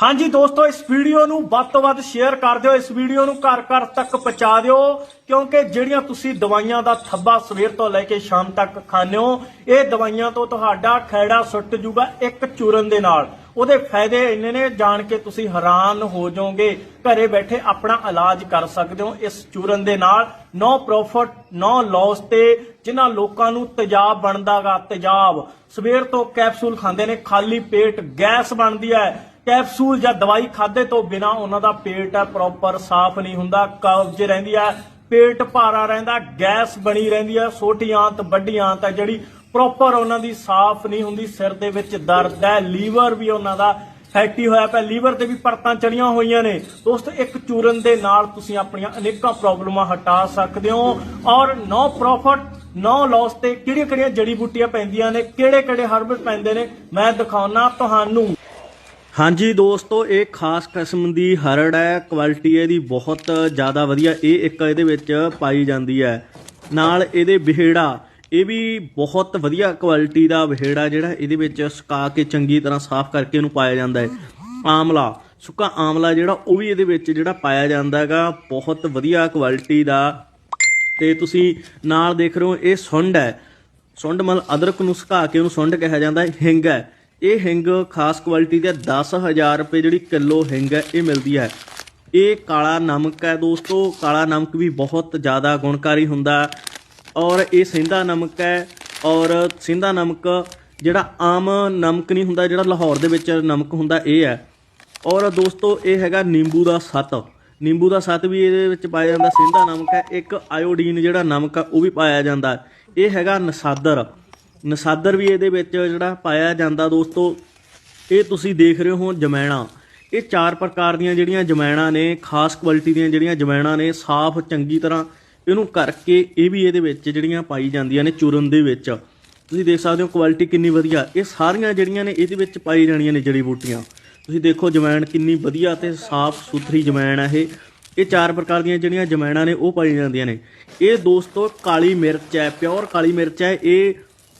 ਹਾਂਜੀ ਦੋਸਤੋ, ਇਸ ਵੀਡੀਓ ਨੂੰ ਵੱਧ ਤੋਂ ਵੱਧ ਸ਼ੇਅਰ ਕਰ ਦਿਓ, ਇਸ ਵੀਡੀਓ ਨੂੰ ਘਰ ਘਰ ਤੱਕ ਪਹੁੰਚਾ ਦਿਓ, ਕਿਉਂਕਿ ਜਿਹੜੀਆਂ ਤੁਸੀਂ ਦਵਾਈਆਂ ਦਾ ਥੱਬਾ ਸਵੇਰ ਤੋਂ ਲੈ ਕੇ ਸ਼ਾਮ ਤੱਕ ਖਾਂਦੇ ਹੋ, ਇਹ ਦਵਾਈਆਂ ਤੋਂ ਤੁਹਾਡਾ ਖੈੜਾ ਸੁੱਟ ਜੂਗਾ ਇੱਕ ਚੂਰਨ ਦੇ ਨਾਲ। ਉਹਦੇ ਫਾਇਦੇ ਇੰਨੇ ਨੇ, ਜਾਣ ਕੇ ਤੁਸੀਂ ਹੈਰਾਨ ਹੋ ਜਾਓਗੇ, ਘਰੇ ਬੈਠੇ ਆਪਣਾ ਇਲਾਜ ਕਰ ਸਕਦੇ ਹੋ ਇਸ ਚੂਰਨ ਦੇ ਨਾਲ। ਨੋ ਪ੍ਰੋਫਿਟ ਨੋ ਲਾਸ ਤੇ ਜਿਨ੍ਹਾਂ ਲੋਕਾਂ ਨੂੰ ਤੇਜ਼ਾਬ ਬਣਦਾਗਾ ਤੇਜ਼ਾਬ। ਸਵੇਰ ਤੋਂ ਕੈਪਸੂਲ ਖਾਂਦੇ ਨੇ, ਖਾਲੀ ਪੇਟ ਗੈਸ ਬਣਦੀ ਹੈ। ਕੈਪਸੂਲ ਜਾਂ ਦਵਾਈ ਖਾਦੇ ਤੋਂ ਬਿਨਾ ਉਹਨਾਂ ਦਾ ਪੇਟ ਹੈ ਪ੍ਰੋਪਰ ਸਾਫ਼ ਨਹੀਂ ਹੁੰਦਾ, ਕਬਜ਼ ਰਹਿੰਦੀ ਹੈ, ਪੇਟ ਭਾਰਾ ਰਹਿੰਦਾ, ਗੈਸ ਬਣੀ ਰਹਿੰਦੀ ਹੈ, ਛੋਟੀ ਆਂਤ, ਵੱਡੀ ਆਂਤ ਹੈ ਜਿਹੜੀ ਪ੍ਰੋਪਰ ਉਹਨਾਂ ਦੀ ਸਾਫ਼ ਨਹੀਂ ਹੁੰਦੀ, ਸਿਰ ਦੇ ਵਿੱਚ ਦਰਦ ਹੈ, ਲੀਵਰ ਵੀ ਉਹਨਾਂ ਦਾ ਫੈਟੀ ਹੋਇਆ ਪਿਆ, ਲੀਵਰ ਤੇ ਵੀ ਪਰਤਾਂ ਚੜੀਆਂ ਹੋਈਆਂ ਨੇ। ਦੋਸਤੋ, ਇੱਕ ਚੂਰਨ ਦੇ ਨਾਲ ਤੁਸੀਂ ਆਪਣੀਆਂ ਅਨੇਕਾਂ ਪ੍ਰੋਬਲਮਾਂ ਹਟਾ ਸਕਦੇ ਹੋ ਔਰ ਨੋ ਪ੍ਰੋਫਿਟ ਨੌ ਲਾਸ ਤੇ ਕਿਹੜੀਆਂ ਕਿਹੜੀਆਂ ਜੜੀ ਬੂਟੀਆਂ ਪੈਂਦੀਆਂ ਨੇ ਕਿਹੜੇ ਕਿਹੜੇ ਹਰਬਲ ਪੈਂਦੇ ਨੇ, ਮੈਂ ਦਿਖਾਉਣਾ ਤੁਹਾਨੂੰ। ਹਾਂਜੀ ਦੋਸਤੋ, ਇਹ ਖਾਸ ਕਿਸਮ ਦੀ ਹਰੜ ਹੈ ਕੁਆਲਿਟੀ ਇਹਦੀ ਬਹੁਤ ਜ਼ਿਆਦਾ ਵਧੀਆ, ਇਹ ਇੱਕ ਇਹਦੇ ਵਿੱਚ ਪਾਈ ਜਾਂਦੀ ਹੈ। ਨਾਲ ਇਹਦੇ ਬਿਹੜਾ ਇਹ ਵੀ ਬਹੁਤ ਵਧੀਆ ਕੁਆਲਿਟੀ ਦਾ ਬਿਹੜਾ ਜਿਹੜਾ ਇਹਦੇ ਵਿੱਚ ਸੁਕਾ ਕੇ ਚੰਗੀ ਤਰ੍ਹਾਂ ਸਾਫ਼ ਕਰਕੇ ਇਹਨੂੰ ਪਾਇਆ ਜਾਂਦਾ ਹੈ। ਆਮਲਾ ਸੁੱਕਾ ਆਮਲਾ ਜਿਹੜਾ ਉਹ ਵੀ ਇਹਦੇ ਵਿੱਚ ਜਿਹੜਾ ਪਾਇਆ ਜਾਂਦਾ ਹੈਗਾ, ਬਹੁਤ ਵਧੀਆ ਕੁਆਲਿਟੀ ਦਾ ਤੇ ਤੁਸੀਂ ਨਾਲ ਦੇਖ ਰਹੇ ਹੋ, ਇਹ ਸੁੰਡ ਹੈ। ਸੁੰਡ ਮਤਲਬ ਅਦਰਕ ਨੂੰ ਸੁਕਾ ਕੇ ਉਹਨੂੰ ਸੁੰਡ ਕਿਹਾ ਜਾਂਦਾ ਹੈ। ਹਿੰਗ ਹੈ। ਇਹ ਹਿੰਗ ਖਾਸ ਕੁਆਲਿਟੀ ਦੇ 10000 ਰੁਪਏ ਜਿਹੜੀ ਕਿਲੋ ਹਿੰਗ ਹੈ, ਇਹ ਮਿਲਦੀ ਹੈ। ਇਹ ਕਾਲਾ ਨਮਕ ਹੈ ਦੋਸਤੋ। ਕਾਲਾ ਨਮਕ ਵੀ ਬਹੁਤ ਜ਼ਿਆਦਾ ਗੁਣਕਾਰੀ ਹੁੰਦਾ ਔਰ ਇਹ ਸਿੰਧਾ ਨਮਕ ਹੈ। ਔਰ ਸਿੰਧਾ ਨਮਕ ਜਿਹੜਾ ਆਮ ਨਮਕ ਨਹੀਂ ਹੁੰਦਾ, ਜਿਹੜਾ ਲਾਹੌਰ ਦੇ ਵਿੱਚ ਨਮਕ ਹੁੰਦਾ, ਇਹ ਹੈ। ਔਰ ਦੋਸਤੋ, ਇਹ ਹੈਗਾ ਨਿੰਬੂ ਦਾ ਸੱਤ। ਨਿੰਬੂ ਦਾ ਸੱਤ ਵੀ ਇਹਦੇ ਵਿੱਚ ਪਾਇਆ ਜਾਂਦਾ, ਸਿੰਧਾ ਨਮਕ ਹੈ, ਇੱਕ ਆਇਓਡੀਨ ਜਿਹੜਾ ਨਮਕ ਆ, ਉਹ ਵੀ ਪਾਇਆ ਜਾਂਦਾ। ਇਹ ਹੈਗਾ ਨਸਾਦਰ। ਨਸਾਦਰ ਵੀ ਇਹਦੇ ਵਿੱਚ ਜਿਹੜਾ ਪਾਇਆ ਜਾਂਦਾ ਦੋਸਤੋ, ਇਹ ਤੁਸੀਂ ਦੇਖ ਰਹੇ ਹੋ ਜਮੈਣਾ। ਇਹ ਚਾਰ ਪ੍ਰਕਾਰ ਦੀਆਂ ਜਿਹੜੀਆਂ ਜਮੈਣਾ ਨੇ, ਖਾਸ ਕੁਆਲਿਟੀ ਦੀਆਂ ਜਿਹੜੀਆਂ ਜਮੈਣਾ ਨੇ, ਸਾਫ਼, ਚੰਗੀ ਤਰ੍ਹਾਂ ਇਹਨੂੰ ਕਰਕੇ ਇਹ ਵੀ ਇਹਦੇ ਵਿੱਚ ਜਿਹੜੀਆਂ ਪਾਈ ਜਾਂਦੀਆਂ ਨੇ ਚੂਰਨ ਦੇ ਵਿੱਚ। ਤੁਸੀਂ ਦੇਖ ਸਕਦੇ ਹੋ ਕੁਆਲਿਟੀ ਕਿੰਨੀ ਵਧੀਆ। ਇਹ ਸਾਰੀਆਂ ਜਿਹੜੀਆਂ ਨੇ, ਇਹਦੇ ਵਿੱਚ ਪਾਈ ਜਾਣੀਆਂ ਨੇ ਜੜੀ ਬੂਟੀਆਂ। ਤੁਸੀਂ ਦੇਖੋ ਜਵੈਣ ਕਿੰਨੀ ਵਧੀਆ ਤੇ ਸਾਫ਼ ਸੁਥਰੀ ਜਵੈਣ ਹੈ ਇਹ। ਇਹ ਚਾਰ ਪ੍ਰਕਾਰ ਦੀਆਂ ਜਿਹੜੀਆਂ ਜਮੈਣਾਂ ਨੇ, ਉਹ ਪਾਈ ਜਾਂਦੀਆਂ ਨੇ। ਇਹ ਦੋਸਤੋ ਕਾਲੀ ਮਿਰਚ ਹੈ, ਪਿਓਰ ਕਾਲੀ ਮਿਰਚ ਹੈ। ਇਹ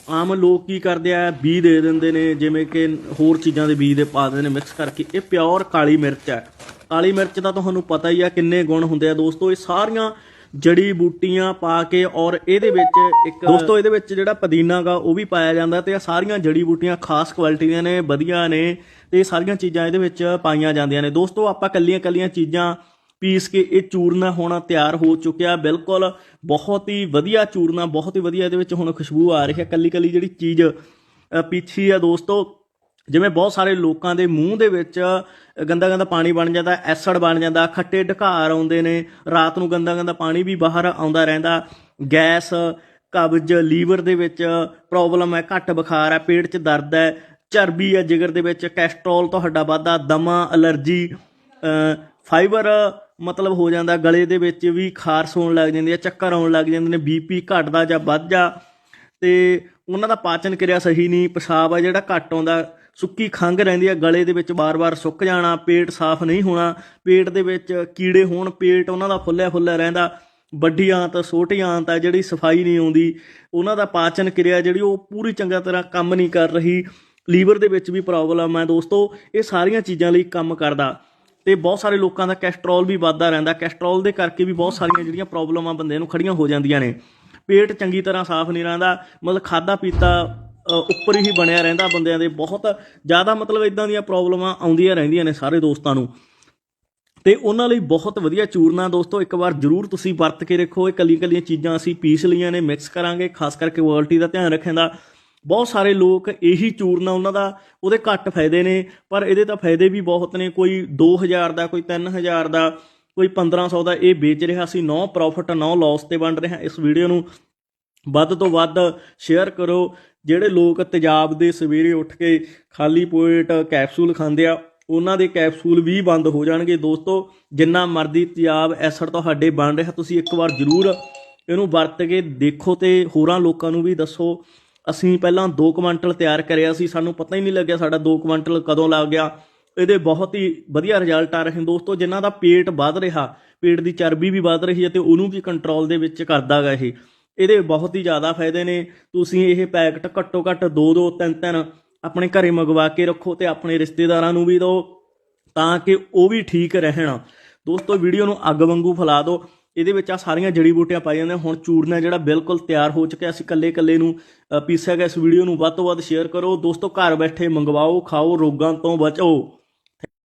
ਆਮ ਲੋਕ ਕੀ ਕਰਦੇ ਆ ਬੀ ਦੇ ਦਿੰਦੇ ਨੇ, ਜਿਵੇਂ ਕਿ ਹੋਰ ਚੀਜ਼ਾਂ ਦੇ ਬੀ ਦੇ ਪਾ ਦਿੰਦੇ ਨੇ ਮਿਕਸ ਕਰਕੇ। ਇਹ ਪਿਓਰ ਕਾਲੀ ਮਿਰਚ ਹੈ। ਕਾਲੀ ਮਿਰਚ ਦਾ ਤੁਹਾਨੂੰ ਪਤਾ ਹੀ ਆ ਕਿੰਨੇ ਗੁਣ ਹੁੰਦੇ ਆ ਦੋਸਤੋ। ਇਹ ਸਾਰੀਆਂ ਜੜੀ ਬੂਟੀਆਂ ਪਾ ਕੇ ਔਰ ਇਹਦੇ ਵਿੱਚ ਇੱਕ ਦੋਸਤੋ ਇਹਦੇ ਵਿੱਚ ਜਿਹੜਾ ਪੁਦੀਨਾ ਗਾ ਉਹ ਵੀ ਪਾਇਆ ਜਾਂਦਾ ਤੇ ਇਹ ਸਾਰੀਆਂ ਜੜੀ ਬੂਟੀਆਂ ਖਾਸ ਕੁਆਲਿਟੀ ਦੀਆਂ ਨੇ ਵਧੀਆ ਨੇ ਤੇ ਇਹ ਸਾਰੀਆਂ ਚੀਜ਼ਾਂ ਇਹਦੇ ਵਿੱਚ ਪਾਈਆਂ ਜਾਂਦੀਆਂ ਨੇ। ਦੋਸਤੋ ਆਪਾਂ ਕੱਲੀਆਂ ਕੱਲੀਆਂ ਚੀਜ਼ਾਂ ਪੀਸ ਕੇ ਇਹ ਚੂਰਨਾ ਹੋਣਾ ਤਿਆਰ ਹੋ ਚੁੱਕਿਆ। ਬਿਲਕੁਲ ਬਹੁਤ ਹੀ ਵਧੀਆ ਚੂਰਨਾ ਬਹੁਤ ਹੀ ਵਧੀਆ ਇਹਦੇ ਵਿੱਚ ਹੁਣ ਖੁਸ਼ਬੂ ਆ ਰਹੀ ਹੈ। ਕੱਲੀ ਕੱਲੀ ਜਿਹੜੀ ਚੀਜ਼ ਅ, ਪੀਛੀ ਆ ਦੋਸਤੋ ਜਿਵੇਂ ਬਹੁਤ ਸਾਰੇ ਲੋਕਾਂ ਦੇ ਮੂੰਹ ਦੇ ਵਿੱਚ ਗੰਦਾ ਗੰਦਾ ਪਾਣੀ ਬਣ ਜਾਂਦਾ ਐਸਿਡ ਬਣ ਜਾਂਦਾ, ਖੱਟੇ ਢਕਾਰ ਆਉਂਦੇ ਨੇ, ਰਾਤ ਨੂੰ ਗੰਦਾ ਗੰਦਾ ਪਾਣੀ ਵੀ ਬਾਹਰ ਆਉਂਦਾ ਰਹਿੰਦਾ, ਗੈਸ, ਕਬਜ਼, ਲੀਵਰ ਦੇ ਵਿੱਚ ਪ੍ਰੋਬਲਮ ਹੈ, ਘੱਟ ਬੁਖਾਰ ਹੈ, ਪੇਟ 'ਚ ਦਰਦ ਹੈ, ਚਰਬੀ ਹੈ, ਜਿਗਰ ਦੇ ਵਿੱਚ ਕੈਸਟਰੋਲ ਤੁਹਾਡਾ ਵੱਧਦਾ, ਦਮਾ, ਅਲਰਜੀ ਫਾਈਬਰ ਮਤਲਬ ਹੋ ਜਾਂਦਾ, ਗਲੇ ਦੇ ਵਿੱਚ ਵੀ ਖਾਰਸ ਹੋਣ ਲੱਗ ਜਾਂਦੀ ਹੈ, ਚੱਕਰ ਆਉਣ ਲੱਗ ਜਾਂਦੇ ਨੇ ਬੀਪੀ ਘਟਦਾ ਜਾਂ ਵੱਧ ਜਾ, ਤੇ ਉਹਨਾਂ ਦਾ ਪਾਚਨ ਕਿਰਿਆ ਸਹੀ ਨਹੀਂ, ਪਿਸ਼ਾਬ ਆ ਜਿਹੜਾ ਘੱਟ ਆਉਂਦਾ ਸੁੱਕੀ ਖੰਘ ਰਹਿੰਦੀ ਹੈ ਗਲੇ ਦੇ ਵਿੱਚ ਬਾਰ-ਬਾਰ ਸੁੱਕ ਜਾਣਾ, ਪੇਟ ਸਾਫ਼ ਨਹੀਂ ਹੋਣਾ, ਪੇਟ ਦੇ ਵਿੱਚ ਕੀੜੇ ਹੋਣ, ਪੇਟ ਉਹਨਾਂ ਦਾ ਫੁੱਲਿਆ ਫੁੱਲਿਆ ਰਹਿੰਦਾ ਵੱਡੀ ਆਂਤ ਛੋਟੀ ਆਂਤ ਹੈ ਜਿਹੜੀ ਸਫ਼ਾਈ ਨਹੀਂ ਆਉਂਦੀ, ਉਹਨਾਂ ਦਾ ਪਾਚਨ ਕਿਰਿਆ ਜਿਹੜੀ ਉਹ ਪੂਰੀ ਚੰਗਾ ਤਰ੍ਹਾਂ ਕੰਮ ਨਹੀਂ ਕਰ ਰਹੀ, ਲੀਵਰ ਦੇ ਵਿੱਚ ਵੀ ਪ੍ਰੋਬਲਮ ਹੈ ਦੋਸਤੋ, ਇਹ ਸਾਰੀਆਂ ਚੀਜ਼ਾਂ ਲਈ ਕੰਮ ਕਰਦਾ, ਤੇ ਬਹੁਤ ਸਾਰੇ ਲੋਕਾਂ ਦਾ ਕੈਸਟਰੋਲ ਵੀ ਵੱਧਦਾ ਰਹਿੰਦਾ, ਕੈਸਟਰੋਲ ਦੇ ਕਰਕੇ ਵੀ ਬਹੁਤ ਸਾਰੀਆਂ ਜਿਹੜੀਆਂ ਪ੍ਰੋਬਲਮਾਂ ਬੰਦੇ ਨੂੰ ਖੜੀਆਂ ਹੋ ਜਾਂਦੀਆਂ ਨੇ, ਪੇਟ ਚੰਗੀ ਤਰ੍ਹਾਂ ਸਾਫ਼ ਨਹੀਂ ਰਹਿੰਦਾ, ਮਤਲਬ ਖਾਦਾ ਪੀਤਾ ਉੱਪਰ ਹੀ ਬਣਿਆ ਰਹਿੰਦਾ ਬੰਦਿਆਂ ਦੇ। ਬਹੁਤ ਜ਼ਿਆਦਾ ਮਤਲਬ ਇਦਾਂ ਦੀਆਂ ਪ੍ਰੋਬਲਮਾਂ ਆਉਂਦੀਆਂ ਰਹਿੰਦੀਆਂ ਨੇ ਸਾਰੇ ਦੋਸਤਾਂ ਨੂੰ। ਤੇ ਉਹਨਾਂ ਲਈ ਬਹੁਤ ਵਧੀਆ ਚੂਰਨਾ ਦੋਸਤੋ, ਇੱਕ ਵਾਰ ਜਰੂਰ ਤੁਸੀਂ ਵਰਤ ਕੇ ਦੇਖੋ ਇਹ ਕੱਲੀਆਂ ਕੱਲੀਆਂ ਚੀਜ਼ਾਂ ਅਸੀਂ ਪੀਸ ਲਈਆਂ ਨੇ, ਮਿਕਸ ਕਰਾਂਗੇ, ਖਾਸ ਕਰਕੇ ਕੁਆਲਿਟੀ ਦਾ ਧਿਆਨ ਰੱਖਣ ਦਾ। ਬਹੁਤ ਸਾਰੇ ਲੋਕ ਇਹੀ ਚੂਰਨਾ ਉਹਨਾਂ ਦਾ, ਉਹਦੇ ਘੱਟ ਫਾਇਦੇ ਨੇ, ਪਰ ਇਹਦੇ ਤਾਂ ਫਾਇਦੇ ਵੀ ਬਹੁਤ ਨੇ। ਕੋਈ 2000 ਦਾ, ਕੋਈ 3000 ਦਾ, ਕੋਈ 1500 ਦਾ ਇਹ ਵੇਚ ਰਿਹਾ। ਸੀ ਨੋ ਪ੍ਰੋਫਿਟ ਨੋ ਲਾਸ ਤੇ ਵੰਡ ਰਿਹਾ ਇਸ ਵੀਡੀਓ ਨੂੰ ਵੱਧ ਤੋਂ ਵੱਧ ਸ਼ੇਅਰ ਕਰੋ। ਜਿਹੜੇ ਲੋਕ ਤੇਜ਼ਾਬ ਦੇ ਸਵੇਰੇ ਉੱਠ ਕੇ ਖਾਲੀ ਪੇਟ ਕੈਪਸੂਲ ਖਾਂਦੇ ਆ, ਉਹਨਾਂ ਦੇ ਕੈਪਸੂਲ ਵੀ ਬੰਦ ਹੋ ਜਾਣਗੇ। ਦੋਸਤੋ, ਜਿੰਨਾ ਮਰਦੀ ਤੇਜ਼ਾਬ ਐਸਰ ਤੁਹਾਡੇ ਬਣ ਰਿਹਾ, ਤੁਸੀਂ ਇੱਕ ਵਾਰ ਜ਼ਰੂਰ ਇਹਨੂੰ ਵਰਤ ਕੇ ਦੇਖੋ ਤੇ ਹੋਰਾਂ ਲੋਕਾਂ ਨੂੰ ਵੀ ਦੱਸੋ। ਅਸੀਂ ਪਹਿਲਾਂ 2 ਕੁਇੰਟਲ ਤਿਆਰ ਕਰਿਆ ਸੀ, ਸਾਨੂੰ ਪਤਾ ਹੀ ਨਹੀਂ ਲੱਗਿਆ ਸਾਡਾ 2 ਕੁਇੰਟਲ ਕਦੋਂ ਲੱਗ ਗਿਆ। ਇਹਦੇ ਬਹੁਤ ਹੀ ਵਧੀਆ ਰਿਜ਼ਲਟ ਆ ਰਹੇ ਦੋਸਤੋ, ਜਿਨ੍ਹਾਂ ਦਾ ਪੇਟ ਵੱਧ ਰਿਹਾ, ਪੇਟ ਦੀ ਚਰਬੀ ਵੀ ਵੱਧ ਰਹੀ ਹੈ ਤੇ ਉਹਨੂੰ ਵੀ ਕੰਟਰੋਲ ਦੇ ਵਿੱਚ ਕਰਦਾ ਗਾ ਇਹ। ਇਹਦੇ ਬਹੁਤ ਹੀ ਜ਼ਿਆਦਾ ਫਾਇਦੇ ਨੇ। ਤੁਸੀਂ ਇਹ ਪੈਕਟ ਘੱਟੋ ਘੱਟ 2 2 3 3 ਆਪਣੇ ਘਰੇ ਮੰਗਵਾ ਕੇ ਰੱਖੋ ਤੇ ਆਪਣੇ ਰਿਸ਼ਤੇਦਾਰਾਂ ਨੂੰ ਵੀ ਦਿਓ ਤਾਂ ਕਿ ਉਹ ਵੀ ਠੀਕ ਰਹਿਣ। ਦੋਸਤੋ, ਵੀਡੀਓ ਨੂੰ ਅੱਗ ਵਾਂਗੂ ਫੈਲਾ ਦਿਓ। ਇਹਦੇ ਵਿੱਚ ਆ ਸਾਰੀਆਂ ਜੜੀ ਬੂਟੀਆਂ ਪਾਈ ਜਾਂਦੀਆਂ ਹੁਣ ਚੂਰਨਾ ਜਿਹੜਾ ਬਿਲਕੁਲ ਤਿਆਰ ਹੋ ਚੁੱਕਿਆ ਅਸੀਂ ਕੱਲੇ ਕੱਲੇ ਨੂੰ ਪੀਸਿਆ ਗਿਆ ਇਸ ਵੀਡੀਓ ਨੂੰ। ਵੱਧ ਤੋਂ ਵੱਧ ਸ਼ੇਅਰ ਕਰੋ। ਦੋਸਤੋ, ਘਰ ਬੈਠੇ ਮੰਗਵਾਓ, ਖਾਓ, ਰੋਗਾਂ ਤੋਂ ਬਚੋ।